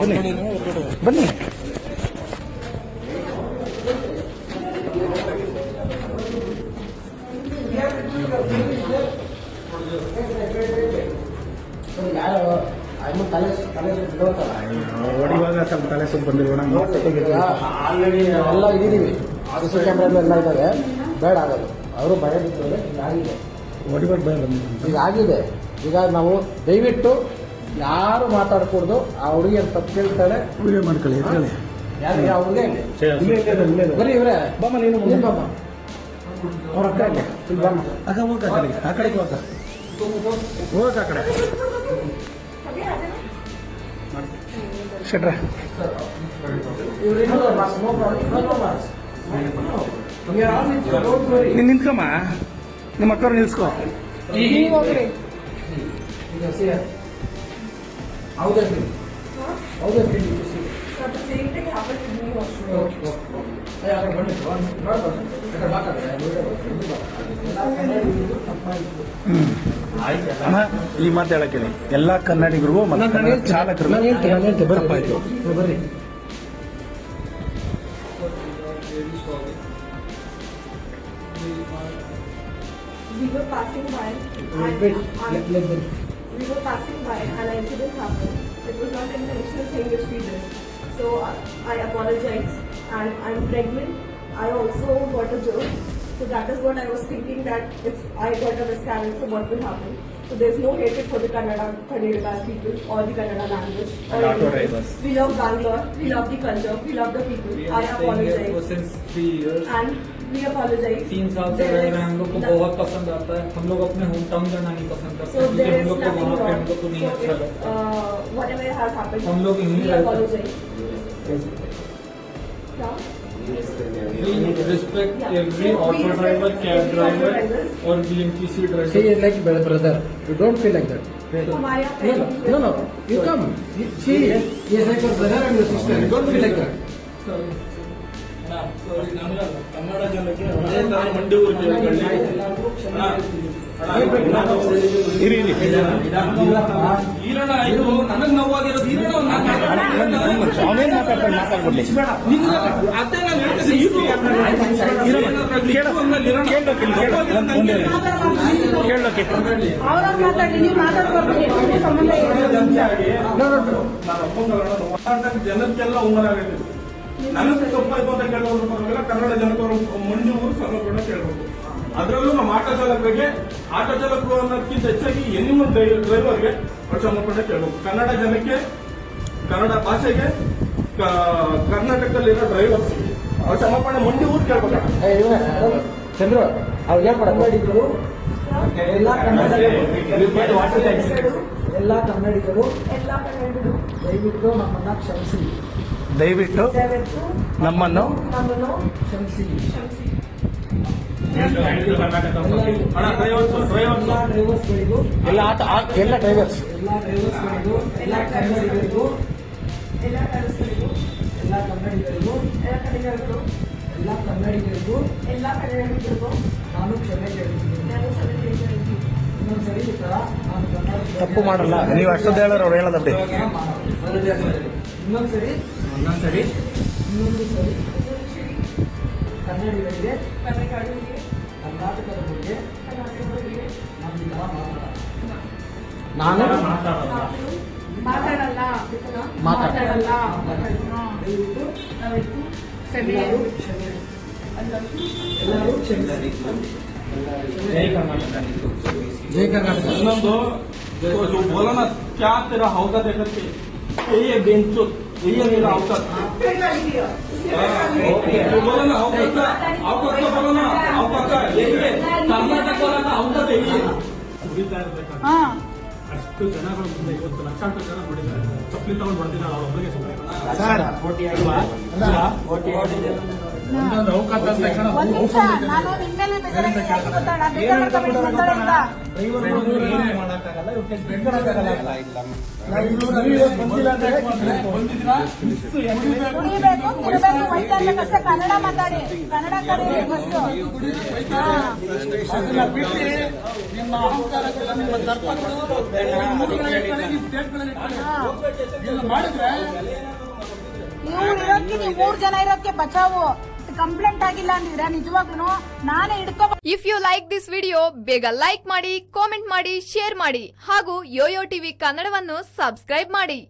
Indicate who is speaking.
Speaker 1: ಬನ್ನಿ. ಬನ್ನಿ. ಹೊಡಿವಾಗ ಸ್ವಲ್ಪ ತಲೆ ಸ್ವಲ್ಪ ಬಂದಿರೋಣ
Speaker 2: ಆಲ್ರೆಡಿ ಎಲ್ಲ ಇದ್ದೀವಿ. ಸಿ ಎಲ್ಲ ಇದ್ದಾವೆ. ಬೇಡ ಆಗೋದು. ಅವರು ಭಯ ಬಿಟ್ಟರೆ
Speaker 1: ಭಯ ಬಂದಿದೆ.
Speaker 2: ಆಗಿದೆ. ಈಗ ನಾವು ದಯವಿಟ್ಟು ಯಾರು ಮಾತಾಡ್ಕೊಡ್ದು ಆ ಹುಡುಗಿಯರು ತಪ್ಪು ಕೇಳ್ತಾಳೆ.
Speaker 1: ವಿಡಿಯೋ ಮಾಡ್ಕೊಳ್ಳಿ ಎತ್ಕೊಳ್ಳಿ
Speaker 2: ಯಾರು? ಯಾವ ಹುಡುಗ
Speaker 1: ಇಲ್ಲೇ.
Speaker 2: ಬರೀ ಇವ್ರೆ.
Speaker 1: ಬಾಮ್ಮ ನೀನು ಮುಂದೆ.
Speaker 2: ನೀನ್ ಬಾಮ್ಮ. ಅವ್ರ ಅಕ್ಕ ಇಲ್ಲಿ. ಇಲ್ಲಿ ಬಾಮ್ಮ.
Speaker 1: ಆಗ ಹೋಗ ಆ ಕಡೆಗೆ. ಆ ಕಡೆಗೆ ಹೋಗ ಆ ಕಡೆ. ಶೆಟ್ರ. ನೀನು ನಿಂತ್ಕಮ್ಮ. ನಿಮ್ಮ ಅಕ್ಕವ್ರು ನಿಲ್ಸ್ಕೋ.
Speaker 2: ಈಗ How does it? How does it feel to see?
Speaker 3: So the same thing happened to me also.
Speaker 2: Okay, okay. ಏ, ಆ ಕಡೆ ಬನ್ನಿ, ಒಂದು ನೋಡ್ ಬನ್ನಿ. ಆ ಕಡೆ ಮಾತಾಡಿ, ಆ ವಿಡಿಯೋ ಬರ್ತೀನಿ, ಇದು ಮಾತಾಡಿ. ಎಲ್ಲ ಕನ್ನಡಿಗರಿಗೂ ತಪ್ಪಾಯ್ತು.
Speaker 1: ಅಮ್ಮ ಈ ಮಾತು ಹೇಳಕ್ಕೆ ಎಲ್ಲ ಕನ್ನಡಿಗರಿಗೂ
Speaker 2: ನಾನು- ನಾನು
Speaker 1: ಮತ್ತು
Speaker 2: ಹೇಳ್ತೀನಿ,
Speaker 1: ಚಾಲಕರಿಗೂ
Speaker 2: ನಾನು ಹೇಳ್ತೀನಿ, ನಾನು ಹೇಳ್ತೀನಿ, ಬರ್ರಿ.
Speaker 1: ತಪ್ಪಾಯ್ತು
Speaker 2: ನೀವು ಬರ್ರಿ
Speaker 3: We were passing by.
Speaker 2: Wait, wait,
Speaker 3: and-
Speaker 2: let, let them.
Speaker 3: we were passing by and an incident happened. It was not an intentional thing which we did. So I, I apologize and I'm pregnant. I also got a joke. So that is what I was thinking that if I got a miscarriage, so what will happen? So there's no hatred for the Kannada, Kannada people or the Kannada language. Or We love Bangalore, we love the culture, we love the people.
Speaker 4: We
Speaker 3: I
Speaker 4: here for
Speaker 3: apologize.
Speaker 4: since three years.
Speaker 3: And we apologize.
Speaker 4: तीन साल से
Speaker 3: There
Speaker 4: रह
Speaker 3: is
Speaker 4: रहे हैं हम लोग को
Speaker 3: no-
Speaker 4: बहुत पसंद आता है हम लोग अपने होम टाउन जाना नहीं पसंद करते
Speaker 3: So
Speaker 4: क्योंकि
Speaker 3: there
Speaker 4: हम
Speaker 3: is
Speaker 4: लोग को
Speaker 3: nothing
Speaker 4: वहाँ पे
Speaker 3: wrong.
Speaker 4: हमको तो नहीं
Speaker 3: So
Speaker 4: अच्छा
Speaker 3: if,
Speaker 4: लगता
Speaker 3: uh, whatever has happened,
Speaker 4: हम लोग यहीं
Speaker 3: we
Speaker 4: रहते हैं।
Speaker 3: apologize. Yeah?
Speaker 4: We respect
Speaker 3: Yeah.
Speaker 4: every
Speaker 3: So we
Speaker 4: auto
Speaker 3: respect
Speaker 4: driver, cab
Speaker 3: every auto
Speaker 4: driver
Speaker 3: drivers.
Speaker 4: और BMTC
Speaker 2: See
Speaker 4: driver.
Speaker 2: it like my brother. You don't feel like that.
Speaker 3: हमारे यहाँ
Speaker 2: No, no, no, no. You come. You see, he is like your brother and your sister. You don't feel like that.
Speaker 5: Kannada ಜನಕ್ಕೆ ಮಂಡಿ ಆಯ್ತು ನನಗ್ ನೋವಾಗಿರೋದು
Speaker 1: ಮಾತಾಡ್ತಾರೆ ಮಾತಾಡ್ಬಿಡ್ಲಿ
Speaker 5: ಅದೇ ನಾನು ಹೇಳ್ತೀನಿ.
Speaker 1: ಕೇಳೋಕೆ
Speaker 5: ಜನಕ್ಕೆಲ್ಲ ಉಂಗರಾಗೈತೆ ನನಗೆ ತಪ್ಪಾಯ್ತು ಅಂತ ಕೇಳೋರು ಪರವಾಗಿಲ್ಲ ಕನ್ನಡ ಜನಪರ ಮಂಜೂರು ಊರು ಸೌಲಭ್ಯಗಳನ್ನ ಕೇಳಬೇಕು ಅದರಲ್ಲೂ ನಮ್ಮ ಆಟೋ ಚಾಲಕರಿಗೆ ಆಟೋ ಚಾಲಕರು ಅನ್ನೋದಕ್ಕಿಂತ ಹೆಚ್ಚಾಗಿ ಎನಿಮಲ್ ಡ್ರೈವರ್ಗೆ ಕ್ಷಮಾಪಣೆ ಕೇಳಬೇಕು ಕನ್ನಡ ಜನಕ್ಕೆ ಕನ್ನಡ ಭಾಷೆಗೆ ಕರ್ನಾಟಕದಲ್ಲಿರೋ ಡ್ರೈವರ್ಸ್ ಕ್ಷಮಾಪಣೆ ಮಂಡಿ ಊರು
Speaker 2: ಕೇಳ್ಬೇಕು? ಚಂದ್ರು ಅವ್ರು ಕನ್ನಡಿಗರು ಎಲ್ಲ ಕನ್ನಡಿಗರು. ಎಲ್ಲ ಕನ್ನಡಿಗರು
Speaker 3: ಎಲ್ಲ ಕನ್ನಡಿಗರು
Speaker 2: ದಯವಿಟ್ಟು ನಮ್ಮನ್ನ ಕ್ಷಮಿಸಿ.
Speaker 1: ದಯವಿಟ್ಟು ನಮ್ಮನ್ನು
Speaker 2: ಎಲ್ಲ
Speaker 1: ಎಲ್ಲ ಆಟ ಎಲ್ಲ ಡ್ರೈವರ್ಸ್
Speaker 2: ಎಲ್ಲ ಕನ್ನಡಿಗರಿಗೂ
Speaker 3: ಎಲ್ಲ ಕನ್ನಡಿಗರಿಗೂ
Speaker 2: ನಾನು ಕ್ಷಮೆ ಕೇಳ್ತೀನಿ.
Speaker 1: ತಪ್ಪು ಮಾಡಲ್ಲ. ನೀವು ಅಷ್ಟೊಂದು ಹೇಳೋರು ಅವ್ರು ಹೇಳೋದು ಬಿಡಿ
Speaker 2: ಇನ್ನೊಂದ್ಸರಿ
Speaker 4: ಇನ್ನೊಂದ್ಸರಿ
Speaker 2: ಇನ್ನೊಂದು ಸರಿ ಕನ್ನಡಿಗರಿಗೆ
Speaker 3: ಕನ್ನಡಿಗರಿಗೆ
Speaker 2: ಕರ್ನಾಟಕದ ಬಗ್ಗೆ
Speaker 3: ಕರ್ನಾಟಕದವರಿಗೆ
Speaker 2: ನಾನು ಈ ಥರ ಮಾತಾಡಲ್ಲ ನಾನು
Speaker 3: ಮಾತಾಡಲ್ಲ
Speaker 2: ಮಾತಾಡಲ್ಲ.
Speaker 3: ಮಾತಾಡಲ್ಲ
Speaker 2: ದಯವಿಟ್ಟು
Speaker 3: ದಯವಿಟ್ಟು ಕ್ಷಮೆ
Speaker 2: ಎಲ್ಲರೂ ಕ್ಷಮೆ ಎಲ್ಲರೂ ಕ್ಷಮಿಸಿ
Speaker 4: जय कर्नाटक
Speaker 2: ಜೈ ಕರ್ನಾಟಕ
Speaker 5: ಇನ್ನೊಂದು जो जो बोला ना क्या तेरा हौका देखा के ये बेंचो ये मेरा हौका जो बोला ना हौका का हौका का बोला ना हौका का ये ये कर्नाटक वाला का हौका है ये
Speaker 6: ಅಷ್ಟು ಜನಗಳ ಮುಂದೆ ಇವತ್ತು ಲಕ್ಷಾಂತರ ಜನ ನೋಡಿದ್ದಾರೆ ಚಪ್ಪಲಿ ತಗೊಂಡು ಹೊಡೆದಿದ್ದಾರೆ ಅವರೊಬ್ಬರಿಗೆ
Speaker 1: ಸರ್
Speaker 7: ಕನ್ನಡ ಮಾತಾಡಿ
Speaker 5: ನಿಮ್ಮ ಅಹಂಕಾರಕ್ಕೆಲ್ಲ ನಿಮ್ಮ ದರ್ಪಗಳು ಮಾಡಿದ್ರೆ
Speaker 7: ಇರೋಕ್ಕೆ ನೀವು ಮೂರ್ ಜನ ಇರೋಕೆ ಬಚಾವು. ಕಂಪ್ಲೇಂಟ್ ಆಗಿಲ್ಲ ಅಂದಿದ್ರೆ ನಿಜವಾಗ್ಲೂ ನಾನೇ ಹಿಡ್ಕೊ
Speaker 8: if you like this video ಬೇಗ ಲೈಕ್ ಮಾಡಿ ಕಾಮೆಂಟ್ ಮಾಡಿ ಶೇರ್ ಮಾಡಿ ಹಾಗೂ ಯೋಯೋ ಟಿವಿ ಕನ್ನಡವನ್ನು ಸಬ್ಸ್ಕ್ರೈಬ್ ಮಾಡಿ.